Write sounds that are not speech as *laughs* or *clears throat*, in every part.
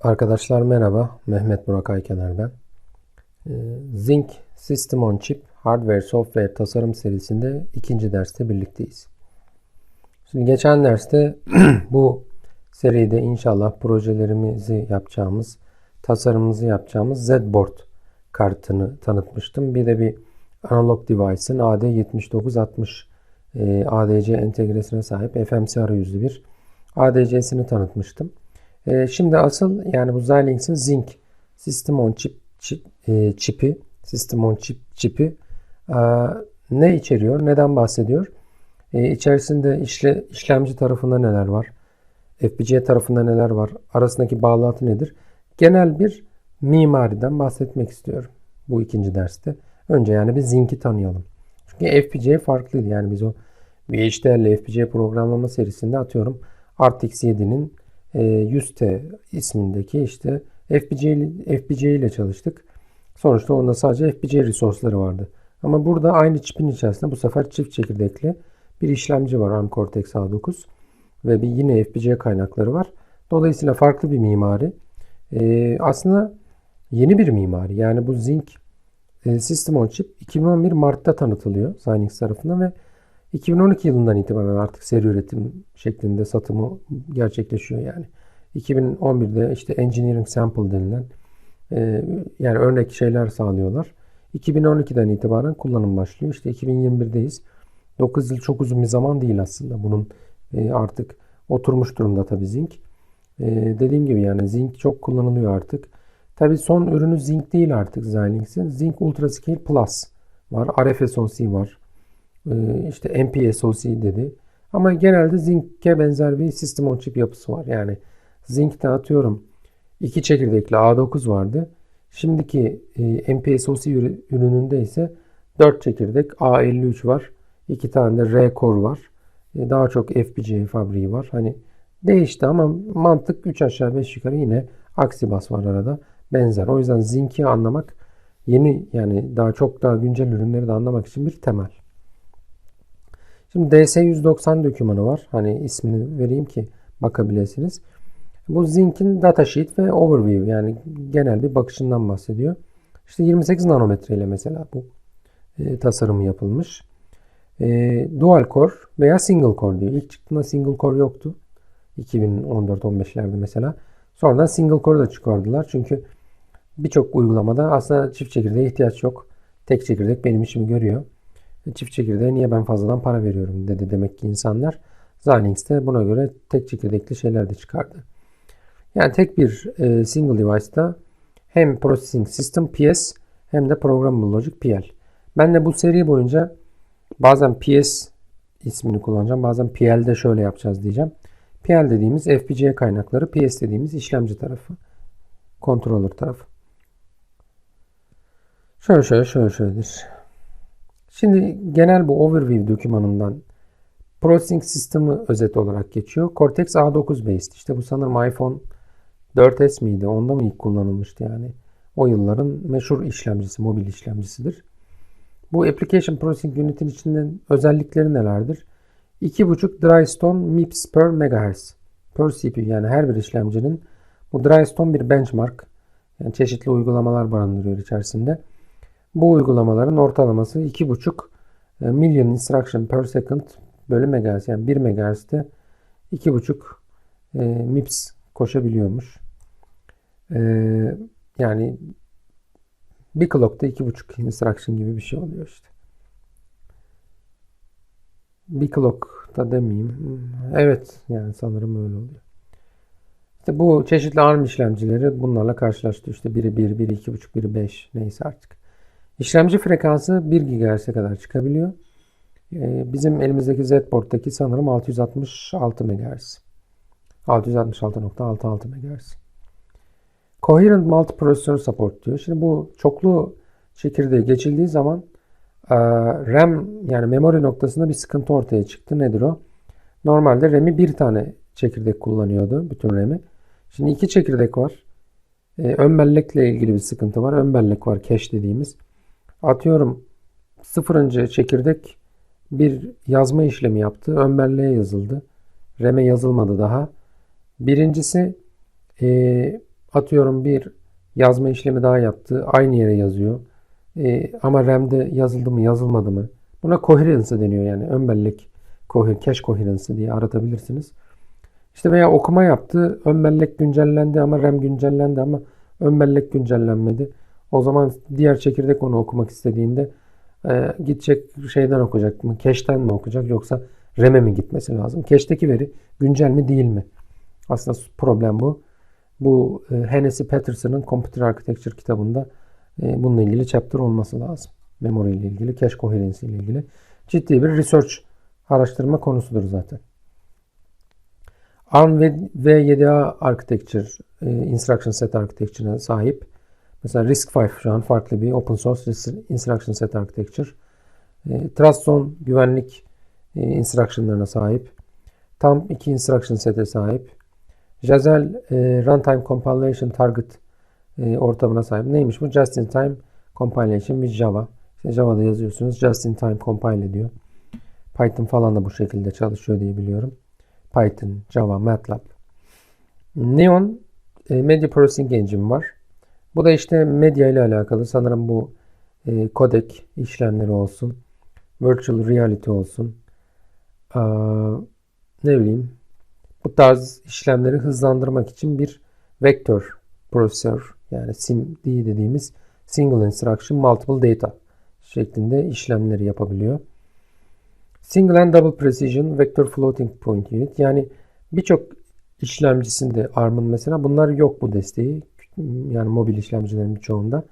Arkadaşlar merhaba. Mehmet Burak Aykener ben. Ee, Zinc System on Chip Hardware Software Tasarım serisinde ikinci derste birlikteyiz. Şimdi geçen derste *clears throat* bu seride inşallah projelerimizi yapacağımız, tasarımımızı yapacağımız Z-Board kartını tanıtmıştım. Bir de bir analog device'ın AD7960 e, ADC entegresine sahip FMC arayüzlü bir ADC'sini tanıtmıştım. E, şimdi asıl yani bu Xilinx'in Zinc System on Chip, chip e, çipi, System on Chip çipi e, ne içeriyor, neden bahsediyor? E, içerisinde işle, işlemci tarafında neler var? FPGA tarafında neler var? Arasındaki bağlantı nedir? Genel bir mimariden bahsetmek istiyorum bu ikinci derste. Önce yani bir Zinc'i tanıyalım. Çünkü FPGA farklıydı. Yani biz o VHDL FPGA programlama serisinde atıyorum RTX 7'nin 100T e, ismindeki işte FPGA, FPGA ile çalıştık. Sonuçta onda sadece FPGA resource'ları vardı. Ama burada aynı çipin içerisinde bu sefer çift çekirdekli bir işlemci var ARM Cortex A9 ve bir yine FPGA kaynakları var. Dolayısıyla farklı bir mimari. Ee, aslında yeni bir mimari. Yani bu Zinc e, System on Chip 2011 Mart'ta tanıtılıyor Xilinx tarafından ve 2012 yılından itibaren artık seri üretim şeklinde satımı gerçekleşiyor yani. 2011'de işte engineering sample denilen e, yani örnek şeyler sağlıyorlar. 2012'den itibaren kullanım başlıyor. İşte 2021'deyiz. 9 yıl çok uzun bir zaman değil aslında. Bunun e, artık oturmuş durumda tabii zinc. E, dediğim gibi yani zinc çok kullanılıyor artık. Tabii son ürünü zinc değil artık Xilinx'in. Zinc Ultrascale Plus var. RFSoC var. Ee, işte MPSoC dedi. Ama genelde Zinc'e benzer bir sistem on chip yapısı var. Yani Zinc'te atıyorum iki çekirdekli A9 vardı. Şimdiki e, MPSoC ürününde ise 4 çekirdek A53 var. 2 tane de R Core var. E, daha çok FPGA fabriği var. Hani değişti ama mantık 3 aşağı 5 yukarı yine Aksibas var arada. Benzer. O yüzden Zinc'i anlamak yeni yani daha çok daha güncel ürünleri de anlamak için bir temel. Şimdi DS190 dokümanı var. Hani ismini vereyim ki bakabilirsiniz. Bu Zinc'in datasheet ve overview yani genel bir bakışından bahsediyor. İşte 28 nanometre ile mesela bu e, tasarımı yapılmış. E, dual core veya single core diyor. İlk çıktığında single core yoktu. 2014-15'lerde mesela. Sonradan single core da çıkardılar. Çünkü birçok uygulamada aslında çift çekirdeğe ihtiyaç yok. Tek çekirdek benim işimi görüyor. Çift çekirdeğe niye ben fazladan para veriyorum dedi demek ki insanlar. Xilinx de buna göre tek çekirdekli şeyler de çıkardı. Yani tek bir e, single device'da hem Processing System PS hem de Programmable Logic PL. Ben de bu seri boyunca bazen PS ismini kullanacağım. Bazen PL'de şöyle yapacağız diyeceğim. PL dediğimiz FPGA kaynakları, PS dediğimiz işlemci tarafı. Controller tarafı. Şöyle şöyle şöyle şöyledir. Şimdi genel bu overview dokümanından Processing System'ı özet olarak geçiyor. Cortex A9 based. İşte bu sanırım iPhone 4S miydi? Onda mı ilk kullanılmıştı yani? O yılların meşhur işlemcisi, mobil işlemcisidir. Bu Application Processing Unit'in içinden özellikleri nelerdir? 2.5 Drystone MIPS per MHz per CPU yani her bir işlemcinin bu Drystone bir benchmark. Yani çeşitli uygulamalar barındırıyor içerisinde. Bu uygulamaların ortalaması 2.5 e, milyon instruction per second bölü megahertz. Yani 1 megahertz'te 2.5 e, MIPS koşabiliyormuş. E, yani bir clock'ta 2.5 instruction gibi bir şey oluyor işte. Bir clock'ta demeyeyim. Evet yani sanırım öyle oluyor. İşte bu çeşitli ARM işlemcileri bunlarla karşılaştı. İşte biri 1, biri 2.5, biri 5 neyse artık. İşlemci frekansı 1 GHz'e kadar çıkabiliyor. Ee, bizim elimizdeki Z-Board'daki sanırım 666 MHz. 666.66 MHz. Coherent Multiprocessor Support diyor. Şimdi bu çoklu çekirdeğe geçildiği zaman e, RAM yani memori noktasında bir sıkıntı ortaya çıktı. Nedir o? Normalde RAM'i bir tane çekirdek kullanıyordu. Bütün RAM'i. Şimdi iki çekirdek var. Ee, ön bellekle ilgili bir sıkıntı var. Ön bellek var cache dediğimiz. Atıyorum sıfırıncı çekirdek bir yazma işlemi yaptı. Ön yazıldı. RAM'e yazılmadı daha. Birincisi e, atıyorum bir yazma işlemi daha yaptı. Aynı yere yazıyor. E, ama RAM'de yazıldı mı yazılmadı mı? Buna coherence deniyor yani. Ön bellek coher, cache coherence diye aratabilirsiniz. İşte veya okuma yaptı. Ön bellek güncellendi ama RAM güncellendi ama ön bellek güncellenmedi. O zaman diğer çekirdek onu okumak istediğinde e, gidecek şeyden okuyacak mı? Cache'den mi okuyacak yoksa RAM'e mi gitmesi lazım? Cache'deki veri güncel mi değil mi? Aslında problem bu. Bu e, Hennessy Patterson'ın Computer Architecture kitabında e, bununla ilgili chapter olması lazım. Memory ile ilgili, cache coherence ile ilgili. Ciddi bir research araştırma konusudur zaten. ARM ve V7A Architecture, e, Instruction Set Architecture'ına sahip. Mesela RISC-V şu an farklı bir open source instruction set architecture. E, TrustZone güvenlik e, instructionlarına sahip. Tam iki instruction sete sahip. Jazel e, Runtime Compilation Target e, ortamına sahip. Neymiş bu? Just in Time Compilation with Java. İşte Java'da yazıyorsunuz. Just in Time compile ediyor. Python falan da bu şekilde çalışıyor diye biliyorum. Python, Java, MATLAB. Neon e, Media Processing Engine var. Bu da işte medya ile alakalı. Sanırım bu e, codec işlemleri olsun. Virtual reality olsun. Aa, ne bileyim. Bu tarz işlemleri hızlandırmak için bir vektör prosesör yani SIMD dediğimiz Single Instruction Multiple Data şeklinde işlemleri yapabiliyor. Single and Double Precision Vector Floating Point Unit yani birçok işlemcisinde ARM'ın mesela bunlar yok bu desteği. Yani mobil işlemcilerin birçoğunda.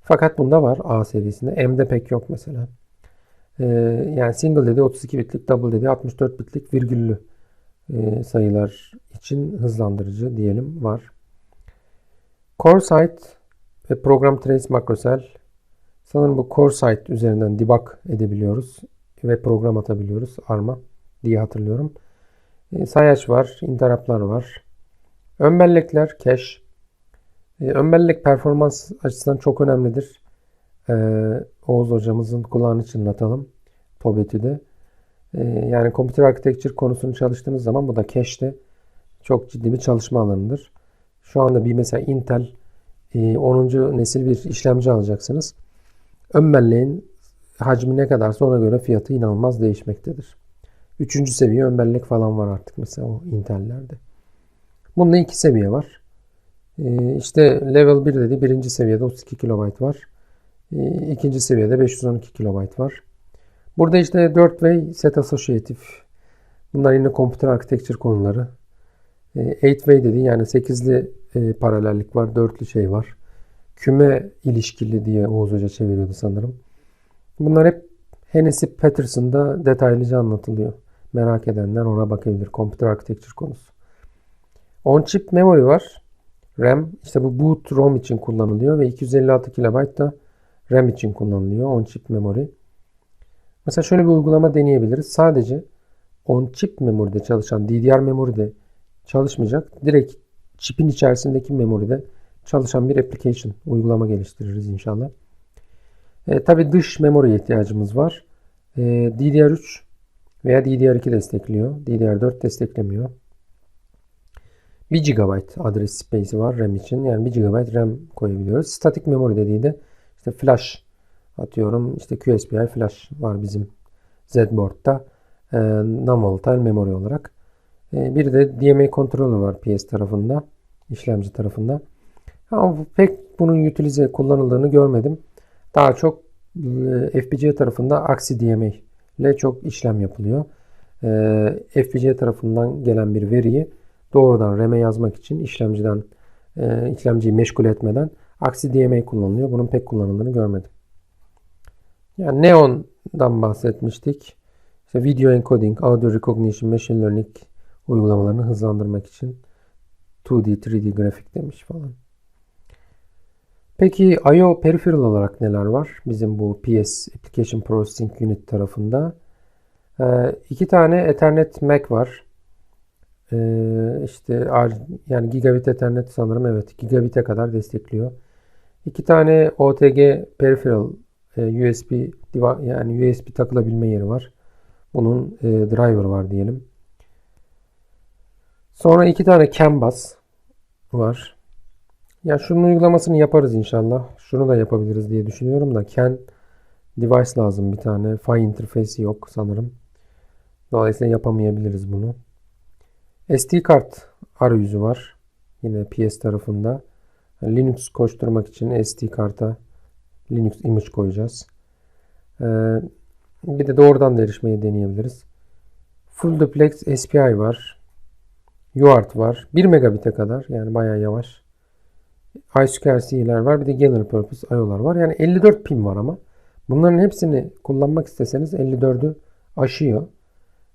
Fakat bunda var A serisinde. M'de pek yok mesela. Ee, yani single dedi 32 bitlik, double dedi 64 bitlik virgüllü e, sayılar için hızlandırıcı diyelim var. Core Site ve Program Trace Makrosel. Sanırım bu Core Site üzerinden debug edebiliyoruz ve program atabiliyoruz ARM'a diye hatırlıyorum. E, sayaç var, interruptlar var. Ön bellekler, cache. E, ön bellek performans açısından çok önemlidir. E, Oğuz hocamızın kulağını çınlatalım. TOBETÜ'de. E, yani Computer Architecture konusunu çalıştığınız zaman bu da cache'te çok ciddi bir çalışma alanıdır. Şu anda bir mesela Intel 10. nesil bir işlemci alacaksınız. Ön belleğin hacmi ne kadarsa ona göre fiyatı inanılmaz değişmektedir. Üçüncü seviye ön bellek falan var artık mesela o Intel'lerde. Bunda iki seviye var. Ee, işte level 1 dedi. Birinci seviyede 32 KB var. Ee, ikinci seviyede 512 KB var. Burada işte 4 way set associative. Bunlar yine computer architecture konuları. 8 ee, way dedi yani 8'li e, paralellik var. 4'lü şey var. Küme ilişkili diye Oğuz Hoca çeviriyordu sanırım. Bunlar hep Hennessy Patterson'da detaylıca anlatılıyor. Merak edenler ona bakabilir. Computer Architecture konusu. On-chip memory var. RAM işte bu boot ROM için kullanılıyor ve 256 KB da RAM için kullanılıyor. On-chip memory. Mesela şöyle bir uygulama deneyebiliriz. Sadece on-chip memory'de çalışan DDR memory'de çalışmayacak. Direkt chip'in içerisindeki memory'de çalışan bir application uygulama geliştiririz inşallah. E, Tabi dış memory ihtiyacımız var. E, DDR3 veya DDR2 destekliyor. DDR4 desteklemiyor. 1 GB adres space'i var RAM için. Yani 1 GB RAM koyabiliyoruz. Static memory dediği de işte flash atıyorum. İşte QSPI flash var bizim Z-board'da. E, non-volatile memory olarak. E, bir de DMA controller var PS tarafında. işlemci tarafında. Ama pek bunun utilize kullanıldığını görmedim. Daha çok e, FPGA tarafında aksi DMA ile çok işlem yapılıyor. E, FPGA tarafından gelen bir veriyi doğrudan RAM'e yazmak için işlemciden e, işlemciyi meşgul etmeden aksi DMA kullanılıyor. Bunun pek kullanıldığını görmedim. Yani Neon'dan bahsetmiştik. İşte video encoding, audio recognition, machine learning uygulamalarını hızlandırmak için 2D, 3D grafik demiş falan. Peki I.O. peripheral olarak neler var? Bizim bu PS Application Processing Unit tarafında. Ee, iki tane Ethernet Mac var. Ee, işte yani gigabit Ethernet sanırım evet gigabit'e kadar destekliyor. İki tane OTG peripheral e, USB yani USB takılabilme yeri var. Bunun e, driver var diyelim. Sonra iki tane CAN bus var. Ya şunun uygulamasını yaparız inşallah. Şunu da yapabiliriz diye düşünüyorum da CAN device lazım bir tane. File interface'i yok sanırım. Dolayısıyla yapamayabiliriz bunu. SD kart arayüzü var. Yine PS tarafında. Linux koşturmak için SD karta Linux image koyacağız. Ee, bir de doğrudan da erişmeyi deneyebiliriz. Full Duplex SPI var. UART var. 1 megabit'e kadar yani bayağı yavaş. I2C'ler var. Bir de General Purpose IO'lar var. Yani 54 pin var ama. Bunların hepsini kullanmak isteseniz 54'ü aşıyor.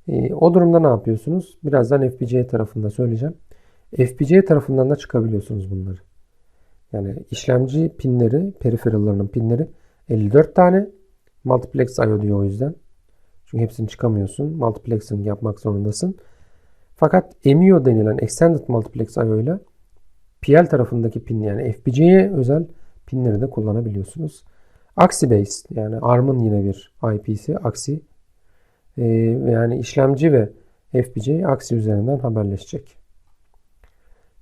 E, o durumda ne yapıyorsunuz? Birazdan FPGA tarafında söyleyeceğim. FPGA tarafından da çıkabiliyorsunuz bunları. Yani işlemci pinleri, periferallarının pinleri 54 tane. Multiplex I.O. diyor o yüzden. Çünkü hepsini çıkamıyorsun. Multiplexing yapmak zorundasın. Fakat EMIO denilen Extended Multiplex I.O. ile PL tarafındaki pin yani FPGA'ye özel pinleri de kullanabiliyorsunuz. Axi based yani ARM'ın yine bir IP'si Axi. Ee, yani işlemci ve FPGA Axi üzerinden haberleşecek.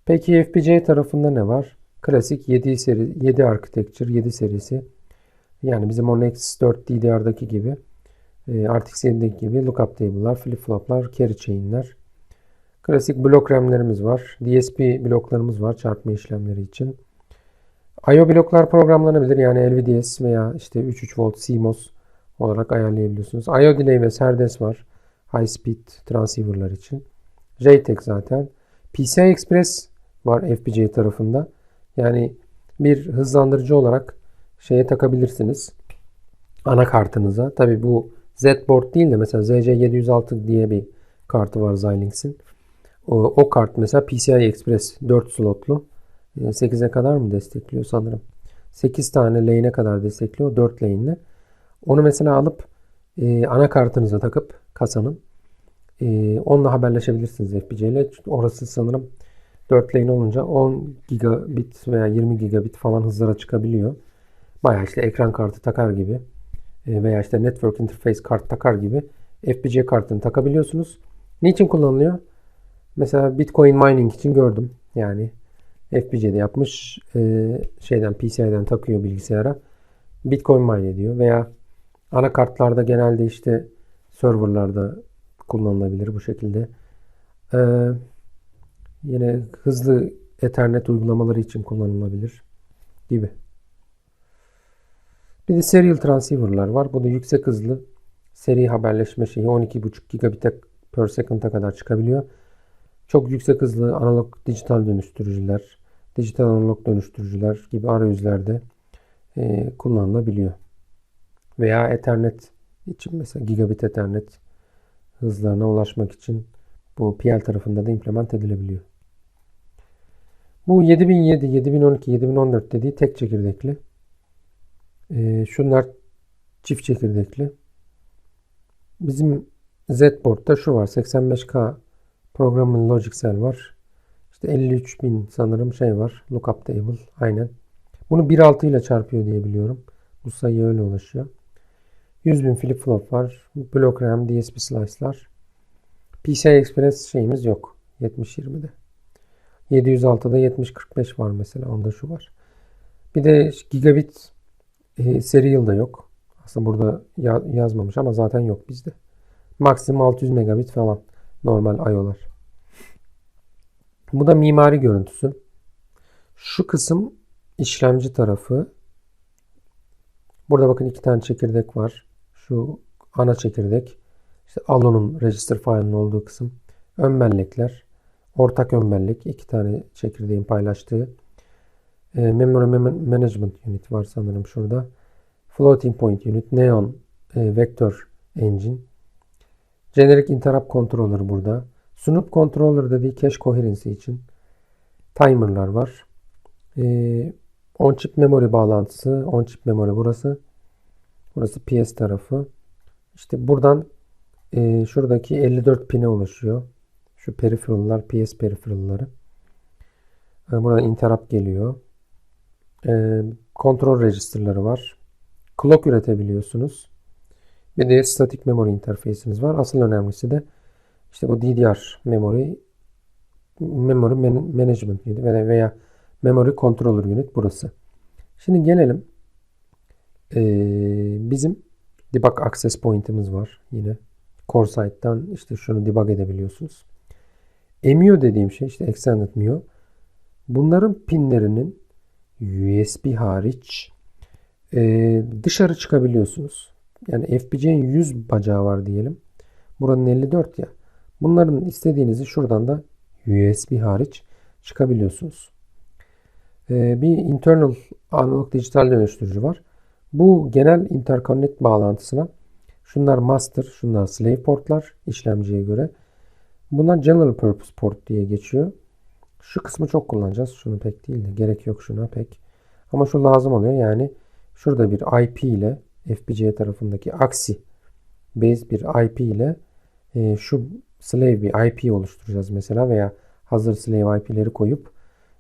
Peki FPGA tarafında ne var? Klasik 7 seri 7 architecture 7 serisi. Yani bizim o Nexus 4 DDR'daki gibi e, RTX 7'deki gibi lookup table'lar, flip-flop'lar, carry chain'ler. Klasik blok RAM'lerimiz var. DSP bloklarımız var çarpma işlemleri için. I.O. bloklar programlanabilir. Yani LVDS veya işte 3.3 volt CMOS olarak ayarlayabiliyorsunuz. I.O. delay ve SerDes var. High speed transceiver'lar için. JTAG zaten. PCI Express var FPGA tarafında. Yani bir hızlandırıcı olarak şeye takabilirsiniz. Anakartınıza. Tabi bu Z-Board değil de mesela ZC706 diye bir kartı var Xilinx'in. O, o kart mesela PCI Express 4 slotlu. 8'e kadar mı destekliyor sanırım. 8 tane lane'e kadar destekliyor. 4 lane'le. Onu mesela alıp e, anakartınıza takıp kasanın e, onunla haberleşebilirsiniz FPC ile. Orası sanırım 4 lane olunca 10 gigabit veya 20 gigabit falan hızlara çıkabiliyor. Baya işte ekran kartı takar gibi e, veya işte network interface kart takar gibi FPC kartını takabiliyorsunuz. Niçin kullanılıyor? Mesela Bitcoin mining için gördüm. Yani FPGA'de yapmış e, şeyden PCI'den takıyor bilgisayara. Bitcoin mine ediyor veya anakartlarda genelde işte serverlarda kullanılabilir bu şekilde. Ee, yine hızlı Ethernet uygulamaları için kullanılabilir gibi. Bir de serial transceiver'lar var. Bu da yüksek hızlı seri haberleşme şeyi 12.5 gigabit per second'a kadar çıkabiliyor. Çok yüksek hızlı analog dijital dönüştürücüler, dijital analog dönüştürücüler gibi arayüzlerde e, kullanılabiliyor. Veya Ethernet için mesela gigabit Ethernet hızlarına ulaşmak için bu PL tarafında da implement edilebiliyor. Bu 7007, 7012, 7014 dediği tek çekirdekli. E, şunlar çift çekirdekli. Bizim Z-Board'da şu var. 85K Programın Logic Cell var. İşte 53.000 sanırım şey var. Lookup Table. Aynen. Bunu 1.6 ile çarpıyor diye biliyorum. Bu sayı öyle ulaşıyor. 100.000 flip flop var. Block RAM, DSP slice'lar. PCI Express şeyimiz yok. 70-20'de. 706'da 70-45 var mesela. Onda şu var. Bir de gigabit e, serial da yok. Aslında burada ya, yazmamış ama zaten yok bizde. Maksimum 600 megabit falan. Normal IO'lar. Bu da mimari görüntüsü. Şu kısım işlemci tarafı. Burada bakın iki tane çekirdek var. Şu ana çekirdek. İşte Alon'un register file'ının olduğu kısım. Ön bellekler. Ortak ön bellek. iki tane çekirdeğin paylaştığı. E, Memory Management Unit var sanırım şurada. Floating Point Unit. Neon e, Vector Engine. Generic Interrupt Controller burada. Snoop Controller dediği cache coherency için timer'lar var. Ee, on chip memory bağlantısı. On chip memory burası. Burası PS tarafı. İşte buradan e, şuradaki 54 pine ulaşıyor. Şu peripheral'lar PS peripheral'ları. E, buradan interrupt geliyor. E, kontrol register'ları var. Clock üretebiliyorsunuz. Bir de static memory interface'iniz var. Asıl önemlisi de işte bu DDR memory memory management veya Memory Controller Unit burası. Şimdi gelelim. Ee, bizim debug access point'imiz var yine. Core site'dan işte şunu debug edebiliyorsunuz. EMIO dediğim şey işte Extended MIO. Bunların pinlerinin USB hariç e, dışarı çıkabiliyorsunuz. Yani FPGA'nin 100 bacağı var diyelim. Buranın 54 ya. Bunların istediğinizi şuradan da USB hariç çıkabiliyorsunuz. E, bir internal analog dijital dönüştürücü var. Bu genel interconnect bağlantısına şunlar master, şunlar slave portlar işlemciye göre. Bunlar general purpose port diye geçiyor. Şu kısmı çok kullanacağız. Şunu pek değil de gerek yok şuna pek. Ama şu lazım oluyor. Yani şurada bir IP ile FPGA tarafındaki aksi base bir IP ile e, şu slave bir IP oluşturacağız mesela veya hazır slave IP'leri koyup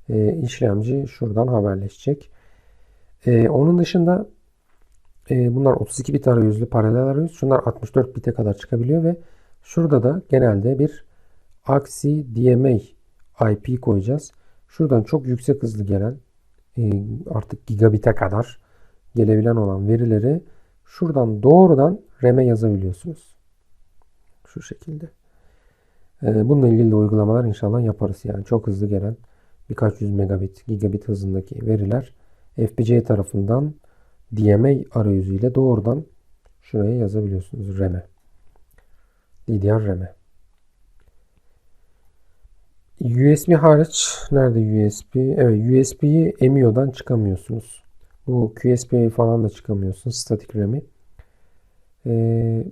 e, işlemci şuradan haberleşecek. E, onun dışında e, bunlar 32 bit arayüzlü paralel arayüz. Şunlar 64 bite kadar çıkabiliyor ve şurada da genelde bir aksi DMA IP koyacağız. Şuradan çok yüksek hızlı gelen e, artık gigabit'e kadar gelebilen olan verileri şuradan doğrudan RAM'e yazabiliyorsunuz. Şu şekilde. E, bununla ilgili de uygulamalar inşallah yaparız. Yani çok hızlı gelen birkaç yüz megabit, gigabit hızındaki veriler FPGA tarafından DMA arayüzüyle doğrudan şuraya yazabiliyorsunuz RAM'e. DDR RAM'e. USB hariç nerede USB? Evet USB'yi EMIO'dan çıkamıyorsunuz. Bu QSP'yi falan da çıkamıyorsunuz. Static RAM'i. Ee,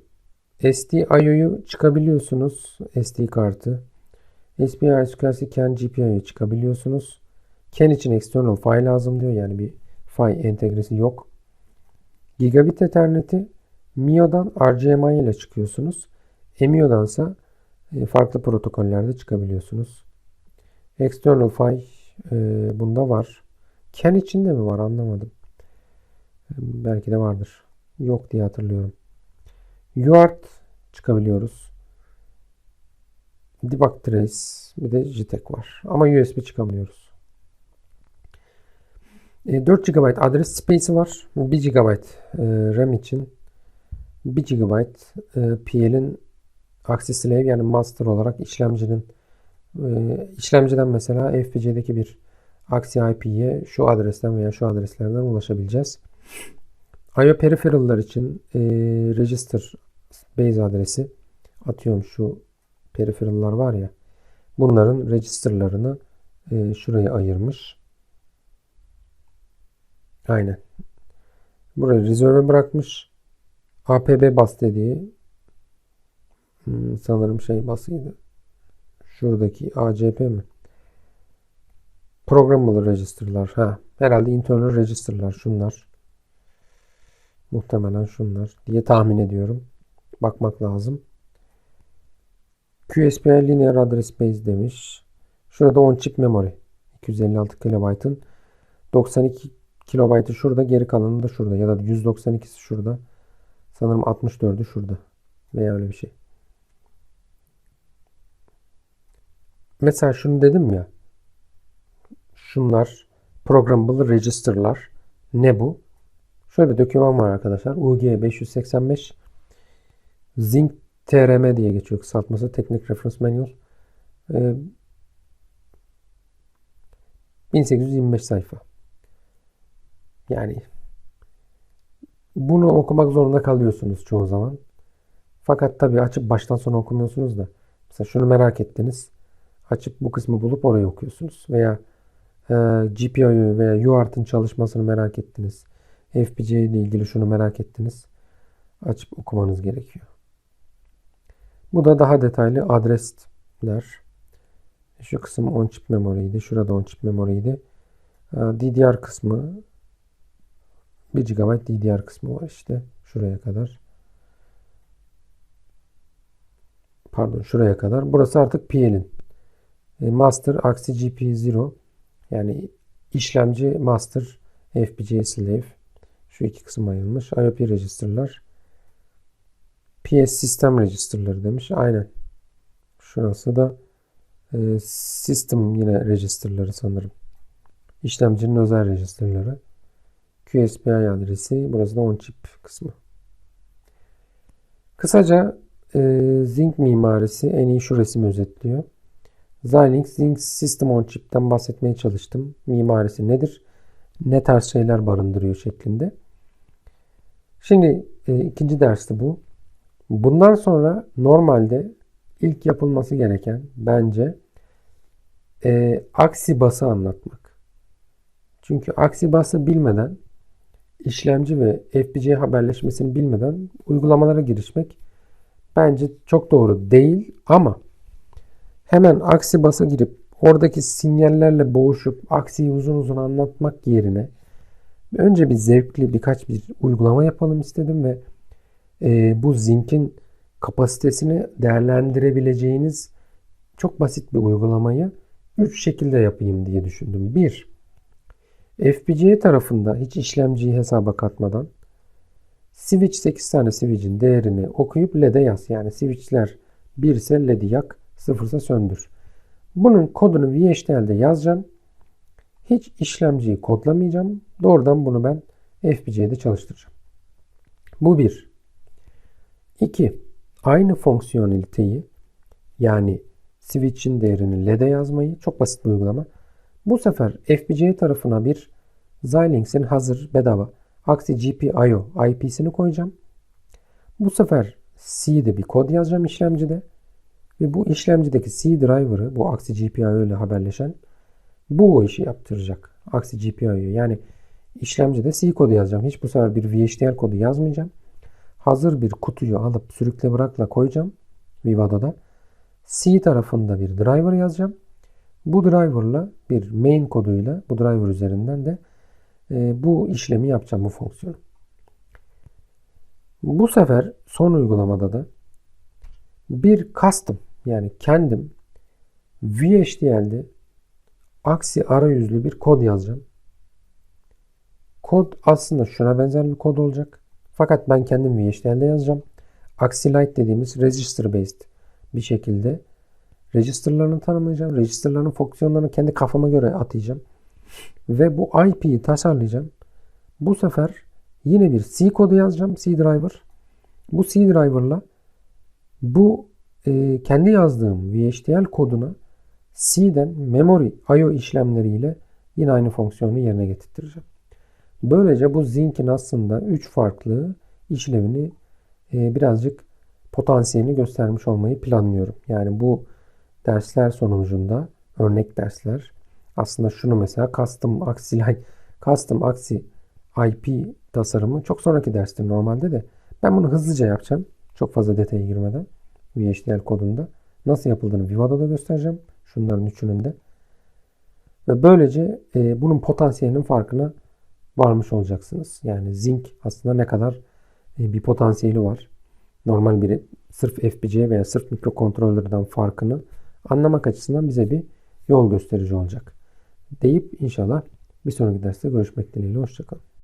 SDIO'yu çıkabiliyorsunuz. SD kartı. SPI çıkarsa CAN GPIO'yu çıkabiliyorsunuz. CAN için external file lazım diyor. Yani bir file entegresi yok. Gigabit Ethernet'i MIO'dan RGMI ile çıkıyorsunuz. EMIO'dansa e, farklı protokollerde çıkabiliyorsunuz. External file e, bunda var. CAN içinde mi var anlamadım. Belki de vardır. Yok diye hatırlıyorum. UART çıkabiliyoruz. Debug Trace bir de JTAG var. Ama USB çıkamıyoruz. 4 GB adres space'i var. 1 GB e, RAM için 1 GB e, PL'in aksi slave yani master olarak işlemcinin e, işlemciden mesela FPGA'deki bir aksi IP'ye şu adresten veya şu adreslerden ulaşabileceğiz. IO peripheral'lar için register base adresi atıyorum şu peripheral'lar var ya bunların register'larını şuraya ayırmış. Aynen. Burayı reserve bırakmış. APB bas dediği hmm, sanırım şey basıydı. Şuradaki ACP mi? Programmable register'lar. Ha, herhalde internal register'lar şunlar. Muhtemelen şunlar diye tahmin ediyorum. Bakmak lazım. QSPL linear address base demiş. Şurada on chip memory. 256 kilobaytın 92 kilobaytı şurada, geri kalanı da şurada ya da 192'si şurada. Sanırım 64'ü şurada veya öyle bir şey. Mesela şunu dedim ya. Şunlar programmable register'lar. Ne bu? Şöyle bir doküman var arkadaşlar. UG 585 Zinc TRM diye geçiyor kısaltması. Technical Reference Manual. Ee, 1825 sayfa. Yani bunu okumak zorunda kalıyorsunuz çoğu zaman. Fakat tabii açıp baştan sona okumuyorsunuz da. Mesela şunu merak ettiniz. Açıp bu kısmı bulup orayı okuyorsunuz. Veya e, GPIO'yu veya UART'ın çalışmasını merak ettiniz. FPGA ile ilgili şunu merak ettiniz. Açıp okumanız gerekiyor. Bu da daha detaylı adresler. Şu kısım on chip memoriydi. Şurada on chip memoriydi. E, DDR kısmı 1 GB DDR kısmı var işte. Şuraya kadar. Pardon şuraya kadar. Burası artık PL'in. E, master aksi GP0 yani işlemci master FPGA slave şu iki kısım ayrılmış. IOP register'lar PS sistem register'ları demiş. Aynen. Şurası da e, system yine register'ları sanırım. işlemcinin özel registerları. QSPI adresi. Burası da on chip kısmı. Kısaca e, Zinc mimarisi en iyi şu resmi özetliyor. Xilinx Zinc System on Chip'ten bahsetmeye çalıştım. Mimarisi nedir? Ne tarz şeyler barındırıyor şeklinde. Şimdi e, ikinci dersti bu. Bundan sonra normalde ilk yapılması gereken bence e, aksi bası anlatmak. Çünkü aksi bası bilmeden işlemci ve FPGA haberleşmesini bilmeden uygulamalara girişmek bence çok doğru değil ama hemen aksi basa girip oradaki sinyallerle boğuşup aksiyi uzun uzun anlatmak yerine önce bir zevkli birkaç bir uygulama yapalım istedim ve e, bu Zinc'in kapasitesini değerlendirebileceğiniz çok basit bir uygulamayı 3 şekilde yapayım diye düşündüm. 1. FPGA tarafında hiç işlemciyi hesaba katmadan switch 8 tane switch'in değerini okuyup LED'e yaz. Yani switch'ler 1 ise LED'i yak, 0 ise söndür. Bunun kodunu VHDL'de yazacağım. Hiç işlemciyi kodlamayacağım. Doğrudan bunu ben FPGA'de çalıştıracağım. Bu bir. 2. Aynı fonksiyoneliteyi yani switch'in değerini LED'e yazmayı çok basit bir uygulama. Bu sefer FPGA tarafına bir Xilinx'in hazır bedava Axi GPIO IP'sini koyacağım. Bu sefer C'de bir kod yazacağım işlemcide. Ve bu işlemcideki C driver'ı bu Axi GPIO ile haberleşen bu o işi yaptıracak. Axi GPIO'yu yani işlemcide C kodu yazacağım. Hiç bu sefer bir VHDL kodu yazmayacağım. Hazır bir kutuyu alıp sürükle bırakla koyacağım Vivado'da. C tarafında bir driver yazacağım. Bu driver'la bir main koduyla bu driver üzerinden de e, bu işlemi yapacağım bu fonksiyonu. Bu sefer son uygulamada da bir custom yani kendim VHDL'de aksi arayüzlü bir kod yazacağım. Kod aslında şuna benzer bir kod olacak. Fakat ben kendim VHDL'de yazacağım. Axilite dediğimiz register based bir şekilde registerlarını tanımlayacağım. Registerların fonksiyonlarını kendi kafama göre atayacağım. Ve bu IP'yi tasarlayacağım. Bu sefer yine bir C kodu yazacağım. C driver. Bu C driver'la bu e, kendi yazdığım VHDL koduna C'den memory I/O işlemleriyle yine aynı fonksiyonu yerine getireceğim. Böylece bu Zinc'in aslında 3 farklı işlevini e, birazcık potansiyelini göstermiş olmayı planlıyorum. Yani bu dersler sonucunda örnek dersler aslında şunu mesela custom aksi *laughs* custom aksi IP tasarımı çok sonraki derstir normalde de ben bunu hızlıca yapacağım. Çok fazla detaya girmeden VHDL kodunda nasıl yapıldığını Vivado'da göstereceğim. Şunların üçünün de. Ve böylece e, bunun potansiyelinin farkına varmış olacaksınız. Yani Zinc aslında ne kadar e, bir potansiyeli var. Normal bir sırf FPGA veya sırf mikrokontrollerden farkını anlamak açısından bize bir yol gösterici olacak. Deyip inşallah bir sonraki derste görüşmek dileğiyle. Hoşçakalın.